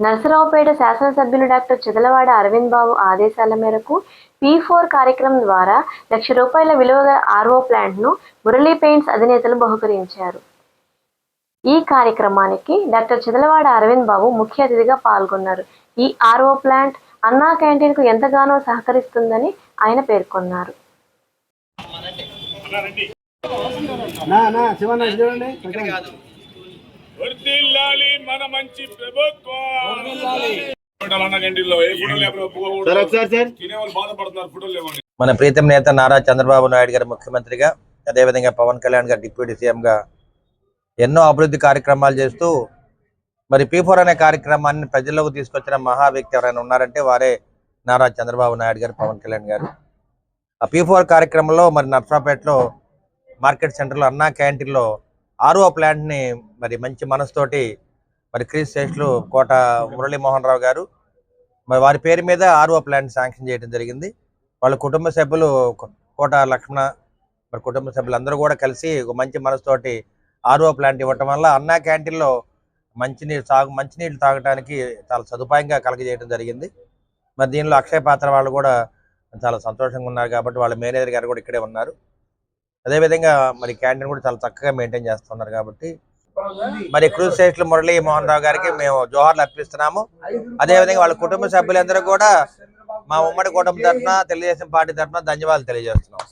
నరసరావుపేట శాసనసభ్యులు డాక్టర్ చిదలవాడ అరవింద్ బాబు ఆదేశాల మేరకు పీ ఫోర్ కార్యక్రమం ద్వారా లక్ష రూపాయల విలువ గల ఆర్ఓ ప్లాంట్ను మురళీ పెయింట్స్ అధినేతలు బహుకరించారు. ఈ కార్యక్రమానికి డాక్టర్ చిదలవాడ అరవింద్ బాబు ముఖ్య అతిథిగా పాల్గొన్నారు. ఈ ఆర్ఓ ప్లాంట్ అన్నా క్యాంటీన్కు ఎంతగానో సహకరిస్తుందని ఆయన పేర్కొన్నారు. నా నా చూడండి. వర్దిల్లాలి మన మంచి ప్రభుత్వం. మన ప్రీతం నేత నారా చంద్రబాబు నాయుడు గారు ముఖ్యమంత్రిగా అదేవిధంగా పవన్ కళ్యాణ్ గారు డిప్యూటీ సీఎంగా ఎన్నో అభివృద్ధి కార్యక్రమాలు చేస్తూ మరి పీ ఫోర్ అనే కార్యక్రమాన్ని ప్రజల్లోకి తీసుకొచ్చిన మహా వ్యక్తి ఎవరైనా ఉన్నారంటే వారే నారా చంద్రబాబు నాయుడు గారు పవన్ కళ్యాణ్ గారు. ఆ పీ ఫోర్ కార్యక్రమంలో మరి నర్సరాపేటలో మార్కెట్ సెంటర్లో అన్నా క్యాంటీన్లో ఆర్ఓ ప్లాంట్ని మరి మంచి మనసుతోటి మరి క్రీస్ శేషులు కోట మురళీమోహన్ రావు గారు మరి వారి పేరు మీద ఆర్ఓ ప్లాంట్ శాంక్షన్ చేయడం జరిగింది. వాళ్ళ కుటుంబ సభ్యులు కోట లక్ష్మణ మరి కుటుంబ సభ్యులందరూ కూడా కలిసి ఒక మంచి మనసుతోటి ఆర్ఓ ప్లాంట్ ఇవ్వటం వల్ల అన్నా క్యాంటీన్లో మంచినీరు తాగు మంచినీళ్ళు తాగడానికి చాలా సదుపాయంగా కలగజేయడం జరిగింది. మరి దీనిలో అక్షయ పాత్ర వాళ్ళు కూడా చాలా సంతోషంగా ఉన్నారు కాబట్టి వాళ్ళ మేనేజర్ గారు కూడా ఇక్కడే ఉన్నారు. అదేవిధంగా మరి క్యాంటీన్ కూడా చాలా చక్కగా మెయింటైన్ చేస్తున్నారు కాబట్టి మరి క్రూజ్ స్టేట్లు మురళీ మోహన్ రావు గారికి మేము జోహార్లు అర్పిస్తున్నాము. అదేవిధంగా వాళ్ళ కుటుంబ సభ్యులందరూ కూడా మా ఉమ్మడి కుటుంబం తరఫున తెలుగుదేశం పార్టీ తరఫున ధన్యవాదాలు తెలియజేస్తున్నాం.